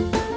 Get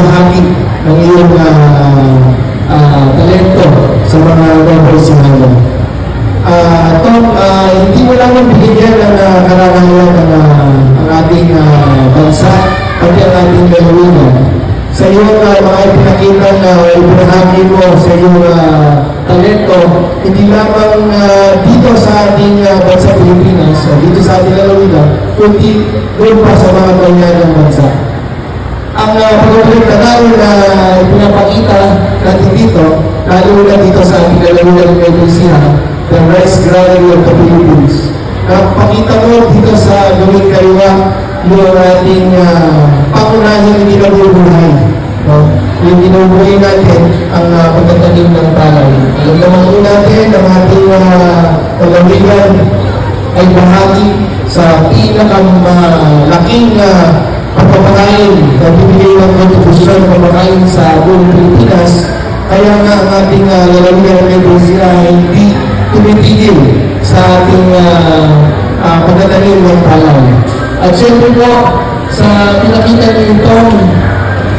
pagpamahagi ng iyong uh, uh, talento sa mga Robertsinano. Uh, Tom, uh, hindi mo lang binigyan ng uh, karangalan ng uh, ang ating uh, bansa, pati ang ating lalawigan sa iyong uh, mga ipinakita na ibinahagi mo sa iyong uh, talento, hindi lamang uh, dito sa ating uh, bansa Pilipinas, uh, dito sa ating lalawigan, kundi doon pa sa mga ganyan ng bansa. Ang uh, pagkakulit na namin na pinapakita natin dito, lalo na dito sa ating lalawigan ng Ecclesia, the Rice Granary of the Philippines. Napakita mo dito sa gawing kariwa yung ating uh, pangunahing ginabubuhay. No? Yung ginubuhay natin ang uh, pagtatanim ng palay. Alam naman po natin ang ating uh, paglawigan ay bahagi sa pinakamalaking uh, pagpapakain na bibigay ng kontribusyon pagpapakain sa buong Pilipinas. Kaya nga ang ating uh, lalawigan ng Iglesia ay hindi tumitigil sa ating uh, uh, pagtatanim ng palay. At siyempre po, sa pinakita niyo ito,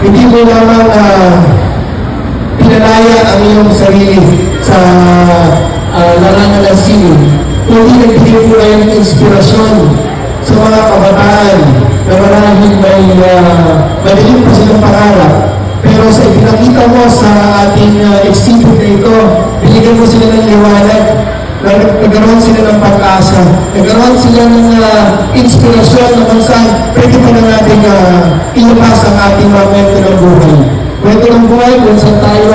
hindi mo lamang uh, pinalaya ang iyong sarili sa uh, larangan ng sili, kundi nagbigay po ng inspirasyon sa mga kabataan na marahil may uh, madaling pa silang pangarap. Pero sa ipinakita mo sa ating uh, exhibit na ito, binigyan mo sila ng liwanag na nagkaroon sila ng pag-asa, nagkaroon sila ng uh, inspirasyon na kung saan pwede pa na natin uh, ilupas ang ating mga kwento ng buhay. Kwento ng buhay kung saan tayo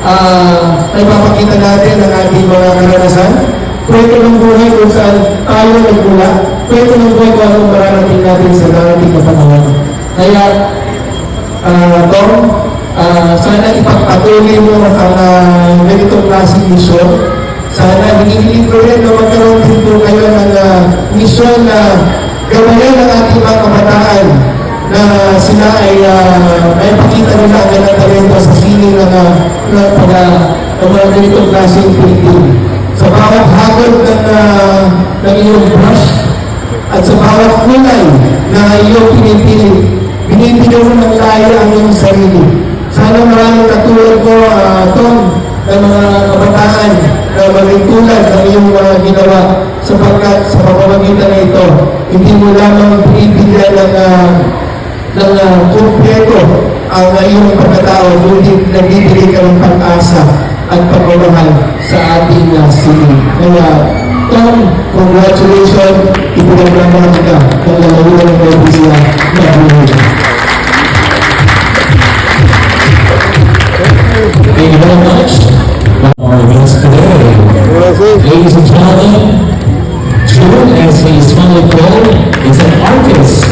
uh, nagpapakita natin ang ating mga karanasan. Kwento ng buhay kung saan tayo nagmula. Kwento ng buhay kung anong mararating natin sa darating na panahon. Kaya, uh, Tom, uh, sana ipagpatuloy mo ang uh, ganitong klaseng misyon sana hinihiling ko rin na magkaroon din po kayo ng uh, misyon na gawain ng ating mga kabataan na sila ay uh, ay pakita nila ang kanilang talento sa sining ng, uh, ng, pag, uh, ng mga ganitong klaseng Pilipino. Sa bawat hagod ng, uh, ng iyong brush at sa bawat kulay na iyong pinipili, binibigyan mo ng laya ang iyong sarili. Sana maraming katulad ko, uh, Tom, ng mga kabataan na maging tulad ng iyong mga ginawa sapagkat sa pamamagitan na ito, hindi mo lamang binibigyan ng, uh, ng uh, kumpleto ang uh, iyong pagkatao, kundi nagbibigay ka ng pag-asa at pagmamahal sa ating uh, city. Kaya, Tom, congratulations, ipinaglaman ka ng lalawigan ng Pilipinas na buhay. Thank you very much. Our guest today, ladies and gentlemen, June, as he is finally called, is an artist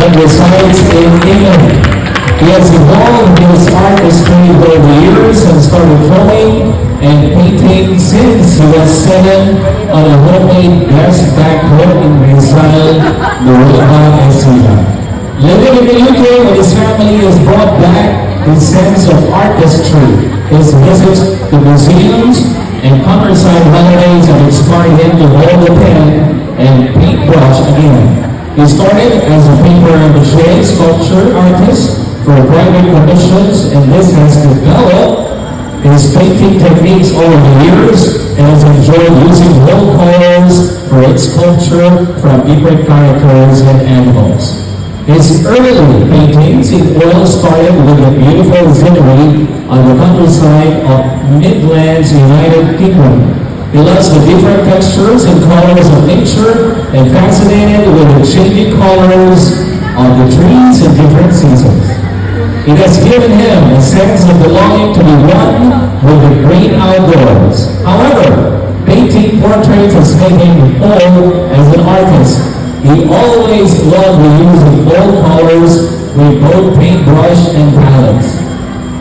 but resides in England. He has evolved his artistry over the years and started drawing and painting since he was seven on a homemade desk back home in Rizal, Nueva Ecija. Living in the UK with his family has brought back his sense of artistry. His visits to museums and countryside holidays have inspired him to hold the pen and paintbrush again. He started as a paper and mache sculpture artist for private commissions and this has developed his painting techniques over the years and has enjoyed using low colors for its sculpture from different characters and animals. His early paintings in oil with a beautiful scenery on the countryside of Midlands, United Kingdom. He loves the different textures and colors of nature and fascinated with the changing colors of the trees in different seasons. It has given him a sense of belonging to be one with the great outdoors. However, painting portraits has made him whole as an artist. He always loved the use of bold colors with both paintbrush and palettes.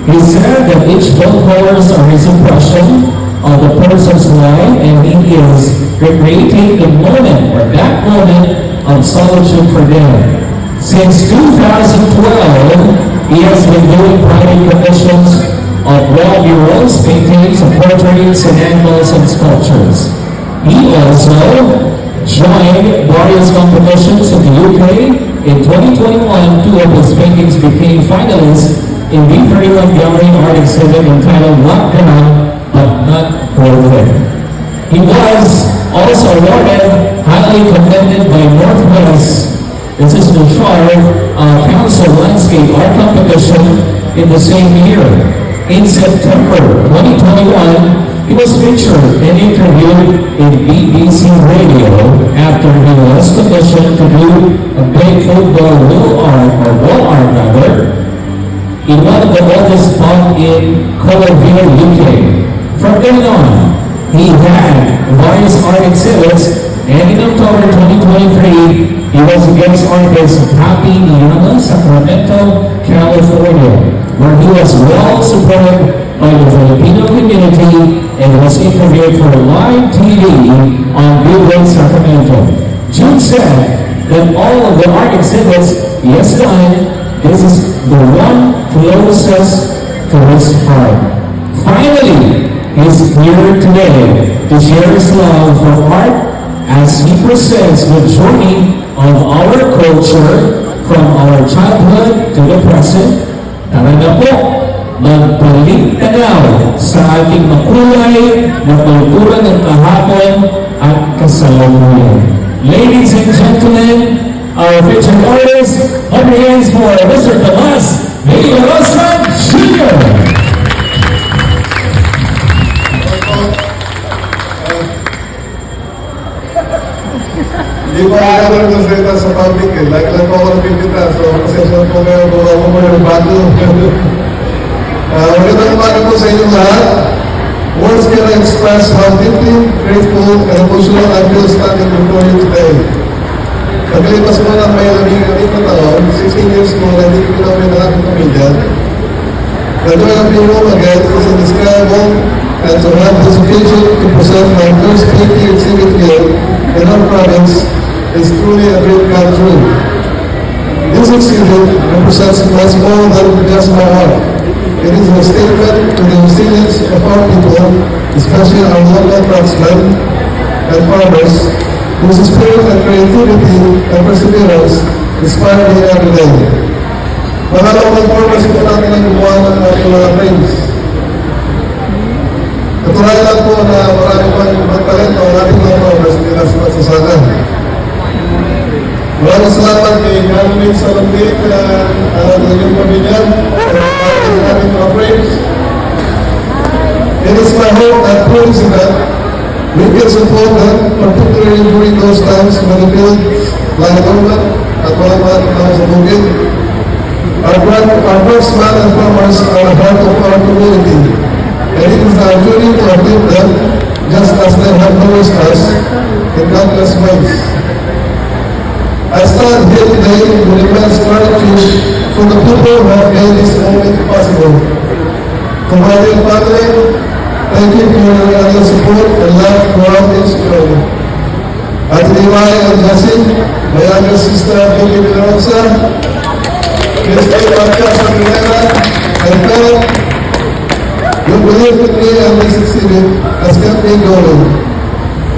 He said that each bold colors are his impression of the person's life and he is recreating the moment or that moment of solitude for them. Since 2012, he has been doing private commissions of wall murals, paintings, and portraits and animals and sculptures. He also joined various competitions in the UK. In 2021, two of his paintings became finalists in the 31 Gallery Art Exhibit entitled Not Lockdown But Not Forward. He was also awarded, highly commended by Northwest this is the Shire uh, Council Landscape Art Competition in the same year. In September 2021, he was featured and interviewed in BBC Radio after he was commissioned to do a big football wall art, or wall art rather, in one of the oldest pub in Colorville, UK. From then on, he had various art exhibits, and in October 2023, he was a guest artist of Happy Niana, Sacramento, California, where he was well supported by the Filipino community and was interviewed for live TV on Day Sacramento. Jude said that all of the art exhibits has done, this is the one closest to his heart. Finally, he's here today to share his love for art as he presents the journey of our culture from our childhood to the present. Tara na po, magbalik tanaw sa ating makulay na kultura ng kahapon at kasalukuyan. Ladies and gentlemen, our featured artist, your hands for Mr. Tomas Villarosa Jr. kung ako mo yung bago. Ah, magandang umaga po sa inyo lahat. Words cannot express how deeply grateful and emotional I feel standing before you today. Naglipas po ng may labing-labing na taon, 16 years ko na hindi ko namin ang aking pamilya. The joy of being home again is indescribable and to have this occasion to present my first painting exhibit here in our province is truly a dream come true. This exhibit represents much more than just my art. It is a statement to the resilience of our people, especially our local craftsmen and farmers, whose spirit and creativity and perseverance inspire me every day. Mga local farmers po natin ang gumawa ng ating mga frames. Natural lang po na marami pang talento ang ating mga farmers na sa pagsasakan. Marilyn Salombe na uh, para sa ating mga frames. It is my hope that this event, we can support them, particularly during those times when the fields like dormant at pa natin sa bukid. Our, our craftsmen and farmers are a part of our community, and it is our duty to uplift them just as they have nourished us in countless ways. I stand here today to immense gratitude for the people who have made this moment possible. To my dear family, thank you for your other support and love throughout this journey. At Levi and Jessie, my younger sister, Vicky Villarosa, Mr. Marcos Rivera, and Philip, your belief in me and we succeeded has kept me going.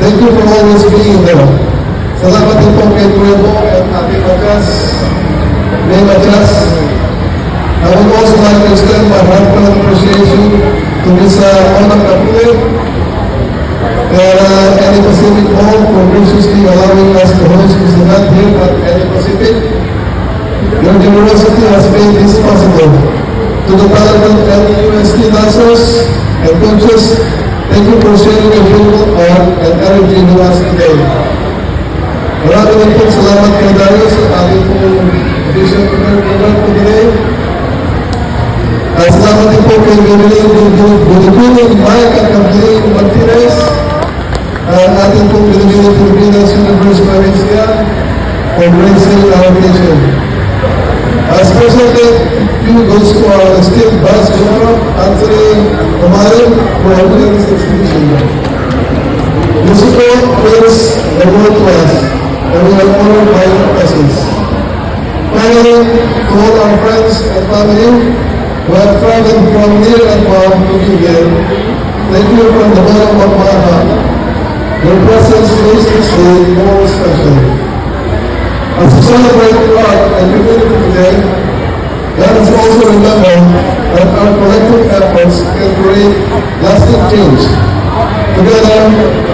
Thank you for always being there. Salamat din po kay Nuevo at Ate Matias, May Matias. I would also like to extend my heartfelt appreciation to Ms. Onak Kapule and uh, Annie Pacific Hall for graciously allowing us to host this event here at Annie Pacific. Your generosity has made this possible. To the talented NUST dancers and coaches, thank you for sharing your art and energy with us today. बड़ा तो बिल्कुल सलामत कर रहा है आगे को official को मिले असलामत को के मिले बिल्कुल माया का कंपनी बनती रहे आदि को मिल गए पूर्वी नेशनल ब्रिज मलेशिया कॉन्ग्रेसियल आउटेशन Especially few goes to our state bus tomorrow, answering हमारे प्रॉब्लम से This is what makes the world class. And we are honored by your presence. Finally, to all our friends and family who have traveled from near and far to be here, thank you from the bottom of my heart. Your presence makes this day more special. As we celebrate art and community today, let us also remember that our collective efforts can create lasting change. Together,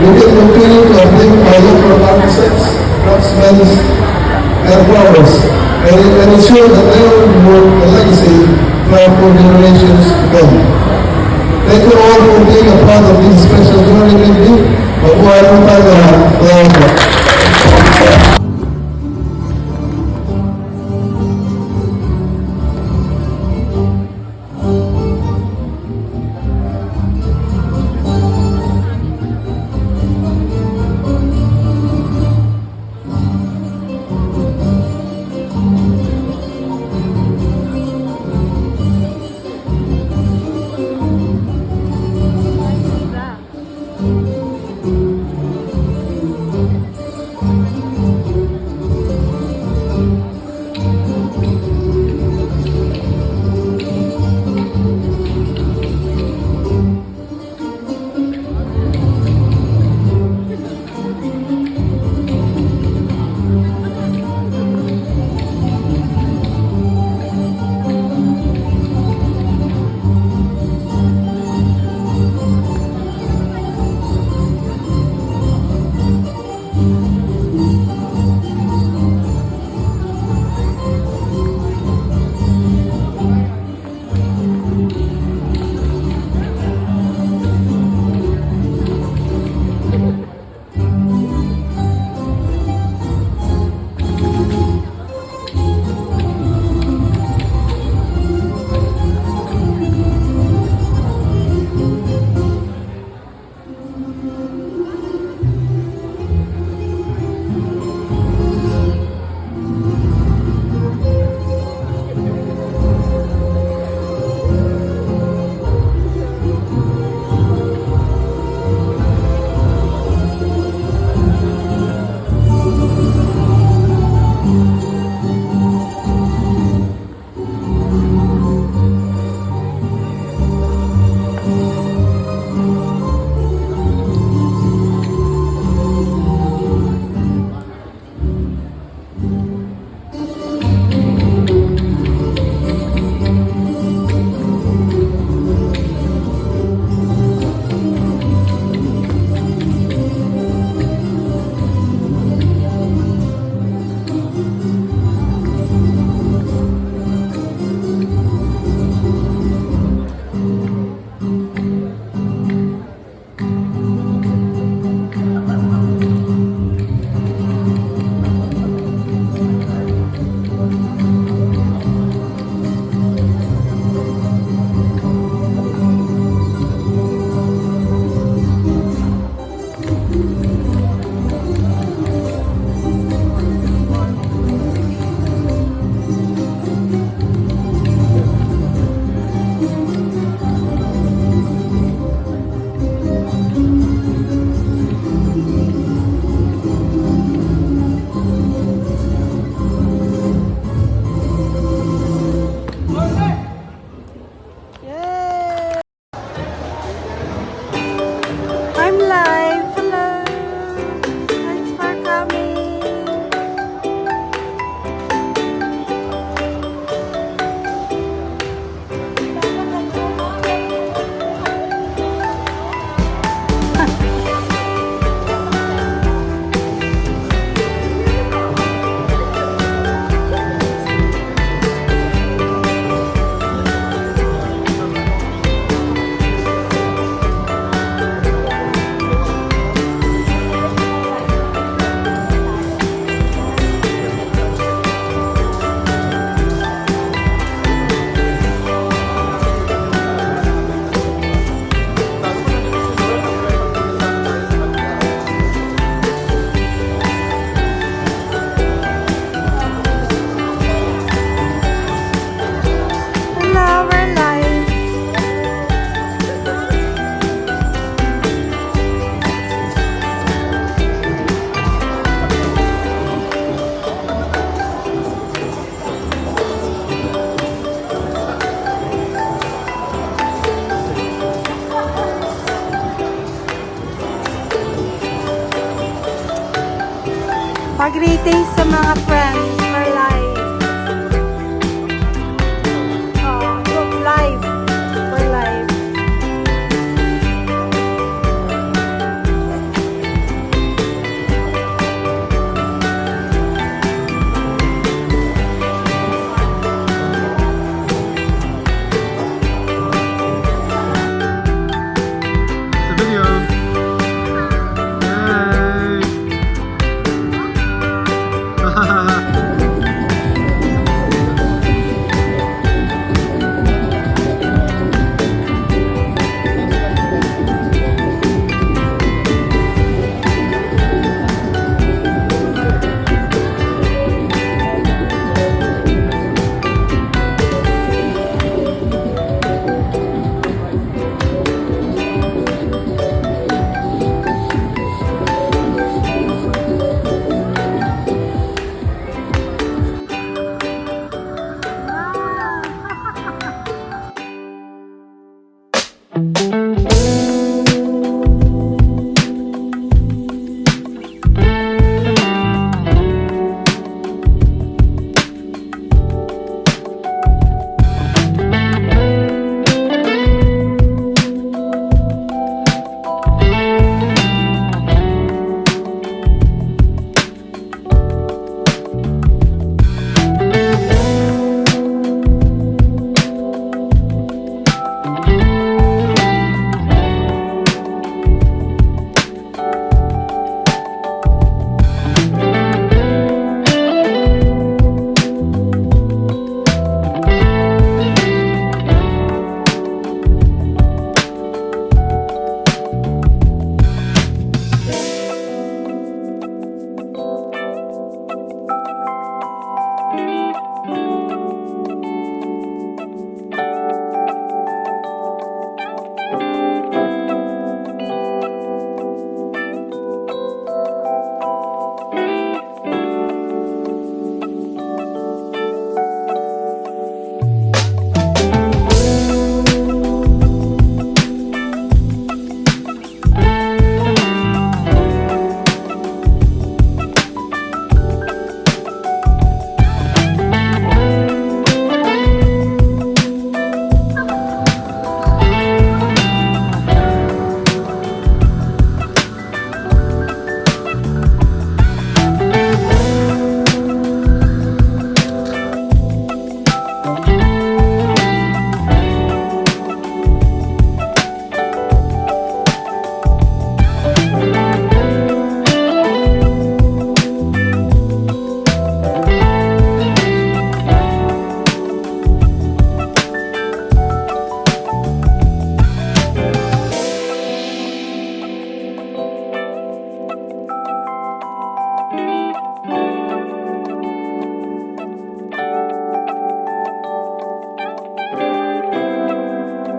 we can continue to uplift our local artisans, craftsmen, and flowers, and, ensure that they will work a legacy for for generations to come. Thank you all for being a part of this special journey with me. Mabuhay po tayo lahat.